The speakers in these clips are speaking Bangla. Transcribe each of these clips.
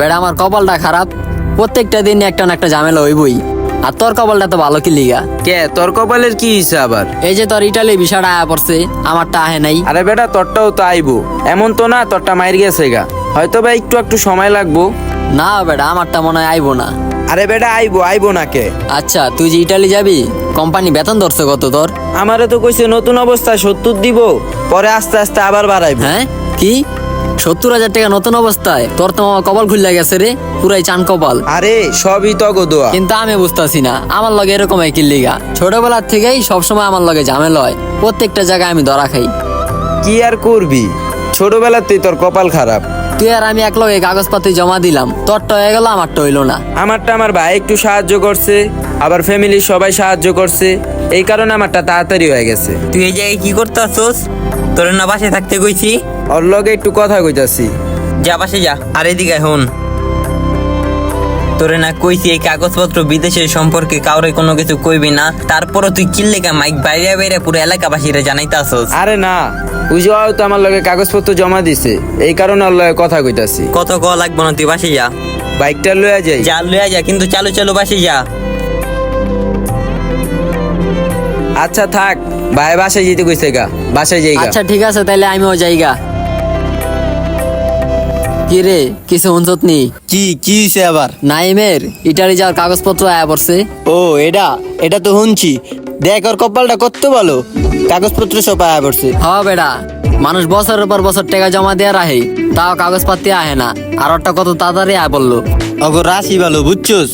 বেড়া আমার কপালটা খারাপ। প্রত্যেকটা দিন একটা না একটা ঝামেলা হইবই। আর তোর কপালটা তো ভালো কি লিগা? কে? তোর কপালের কি হিসা আবার? এই যে তোর ইটালি বিষয়টা আয়া পড়ছে আমারটা আহে নাই। আরে বেটা তোরটাও তো আইবো। এমন তো না তোরটা মাইর গেছে গা। হয়তো বা একটু একটু সময় লাগবো। না বেটা আমারটা মনে হয় আইবো না। আরে বেটা আইবো আইবো না কে? আচ্ছা তুই যে ইটালি যাবি কোম্পানি বেতন ধরছে কত তোর? আমারে তো কইছে নতুন অবস্থায় সত্তর দিব পরে আস্তে আস্তে আবার বাড়াইবো। হ্যাঁ? কি? সত্তর হাজার টাকা নতুন অবস্থায় তোর তো মামা কপাল খুললে গেছে রে পুরাই চান কপাল। আরে সবই তো গো দোয়া কিন্তু আমি বুঝতেছি না আমার লগে এরকম একই লিগা। ছোটবেলার থেকেই সবসময় আমার লগে ঝামেলা হয় প্রত্যেকটা জায়গায় আমি ধরা খাই। কি আর করবি? ছোটবেলাতেই তোর কপাল খারাপ। তুই আর আমি এক লগে কাগজপাতি জমা দিলাম তোরটা হয়ে গেল আমারটা হইল না। আমারটা আমার ভাই একটু সাহায্য করছে আবার ফ্যামিলির সবাই সাহায্য করছে এই কারণে আমারটা তাড়াতাড়ি হয়ে গেছে। তুই এই জায়গায় কি করতে তোর না বাসায় থাকতে কইছি? ওর লগে একটু কথা কইতাছি। যা বাসে যা। আর এদিকে হন তোরে না কইছি এই কাগজপত্র বিদেশের সম্পর্কে কাউরে কোনো কিছু কইবি না। তারপরও তুই কিল্লেকা মাইক বাইরে বাইরে পুরো এলাকাবাসীরা জানাইতে আসোস আরে না ওই যে তো আমার লগে কাগজপত্র জমা দিছে এই কারণে ওর লগে কথা কইতাছি। কত ক লাগবো না তুই বাসে যা। বাইকটা লয়ে যাই। যা লইয়া যা কিন্তু চালু চালু বাসে যা। আচ্ছা থাক ভাই বাসায় যেতে কইছে গা বাসায় যাই আচ্ছা ঠিক আছে তাহলে আমিও যাইগা। কি রে? কিছু হুনছত নি? কি কি হইছে আবার? নাইমের ইটালি যাওয়ার কাগজপত্র আয়া পড়ছে। ও এটা এটা তো শুনছি। দেখ ওর কপালটা কত ভালো। কাগজপত্র সব আয়া পড়ছে। হ বেড়া মানুষ বছরের পর বছর টাকা জমা দেওয়া রাহে তাও কাগজপাতি আহে না। আর ওরটা কত তাড়াতাড়ি আয় বলল অগো রাশি ভালো বুঝছোস?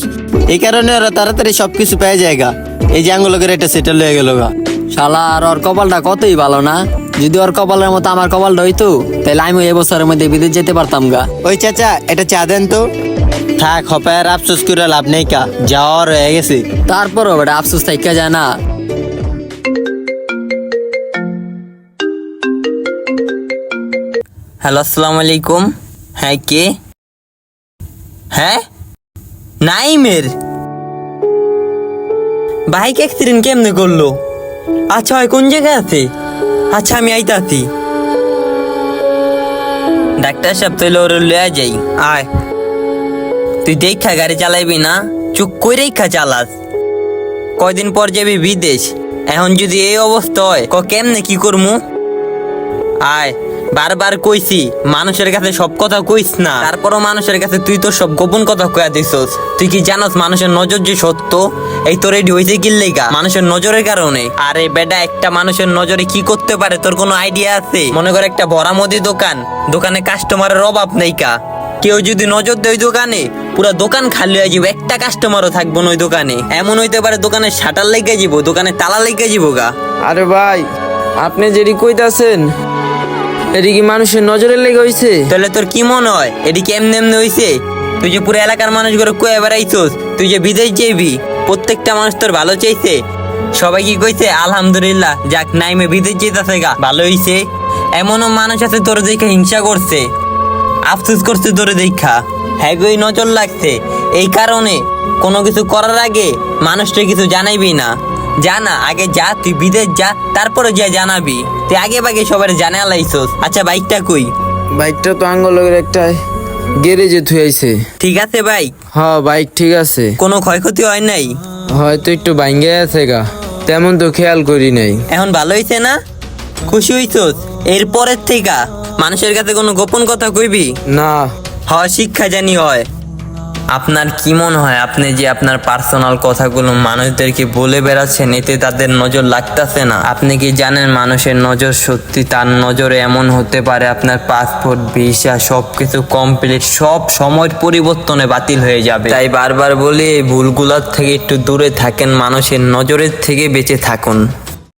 এই কারণে ওরা তাড়াতাড়ি সবকিছু পেয়ে যায়গা এই যে আঙ্গুলকের এটা সেটেল হয়ে গেল গা। শালা আর ওর কপালটা কতই ভালো না? যদি ওর কপালের মতো আমার কপালটা হইতো তাহলে আমি এই বছরের মধ্যে বিদেশ যেতে পারতাম গা। ওই চাচা এটা চা দেন তো। থাক হপায় আর আফসোস করে লাভ নেই কা। যাওয়ার হয়ে গেছে। তারপরও বেটা আফসোস থাইকা যায় না। হ্যালো আসসালামু আলাইকুম। হ্যাঁ কে? হ্যাঁ? নাইমের। বাইক অ্যাক্সিডেন্ট কেমনে করল? আচ্ছা হয় কোন জায়গায় আছে? আচ্ছা আমি আইতাছি ডাক্তার সাহেব তুই ওর লয়া যাই। আয়। তুই দেখা গাড়ি চালাইবি না? চুপ কই রেখা চালাস। কয়দিন পর যাবি বিদেশ। এখন যদি এই অবস্থা হয়, ক কেমনে কি করমু? আয়। বারবার কইছি, মানুষের কাছে সব কথা কইস না। তারপরও মানুষের কাছে তুই তো সব গোপন কথা কয়া দিছস। তুই কি জানোস মানুষের নজর যে সত্য? এই তোর রেডি হয়েছে কি লেগা। মানুষের নজরের কারণে। আরে বেটা, একটা মানুষের নজরে কি করতে পারে তোর কোনো আইডিয়া আছে? মনে কর একটা ভরা মুদি দোকান। দোকানে কাস্টমারের অভাব নেই কা কেউ যদি নজর দেয় ওই দোকানে, পুরো দোকান খালি হয়ে যাবে একটা কাস্টমারও থাকব না ওই দোকানে। এমন হইতে পারে দোকানে শাটার লেগে যাব দোকানে তালা লেগে যাব গা। আরে ভাই, আপনি যেটি কইতাছেন এটি কি মানুষের নজরে লেগে হইছে? তাহলে তোর কি মনে হয়? এটি কেমনে এমনি হইছে? তুই যে পুরো এলাকার মানুষ করে কয়ে বেড়াইছস, তুই যে বিদেশ যাইবি, প্রত্যেকটা মানুষ তোর ভালো চাইছে। সবাই কি কইছে, আলহামদুলিল্লাহ, যাক, নাইমে বিদেশ যেতেছে গা, ভালো হইছে। এমনও মানুষ আছে তোর দেখে হিংসা করছে। আফসোস করছে তোর দেখা। হ্যাঁ নজর লাগছে। এই কারণে কোনো কিছু করার আগে মানুষটা কিছু জানাইবি না। জানা আগে যা তুই বিদেশ যা তারপরে যা জানাবি। তুই আগে বাগে সবার জানা লাইছস। আচ্ছা বাইকটা কই? বাইকটা তো আঙ্গলের একটা গ্যারেজে থুয়াইছে ঠিক আছে ভাই হ বাইক ঠিক আছে। কোনো ক্ষয়ক্ষতি হয় নাই? হয়তো একটু ভাঙ্গে আছে গা। তেমন তো খেয়াল করি নাই। এখন ভালো হইছে না? খুশি হইছস? এরপরের থেকে মানুষের কাছে কোনো গোপন কথা কইবি? না। হয় শিক্ষা জানি হয়। আপনার কি মনে হয়? আপনি যে আপনার পার্সোনাল কথাগুলো মানুষদেরকে বলে বেড়াচ্ছেন, এতে তাদের নজর লাগতেছে না? আপনি কি জানেন মানুষের নজর সত্যি তার নজরে এমন হতে পারে? আপনার পাসপোর্ট ভিসা সব কিছু কমপ্লিট সব সময়ের পরিবর্তনে বাতিল হয়ে যাবে। তাই বারবার বলি, এই ভুলগুলোর থেকে একটু দূরে থাকেন, মানুষের নজরের থেকে বেঁচে থাকুন।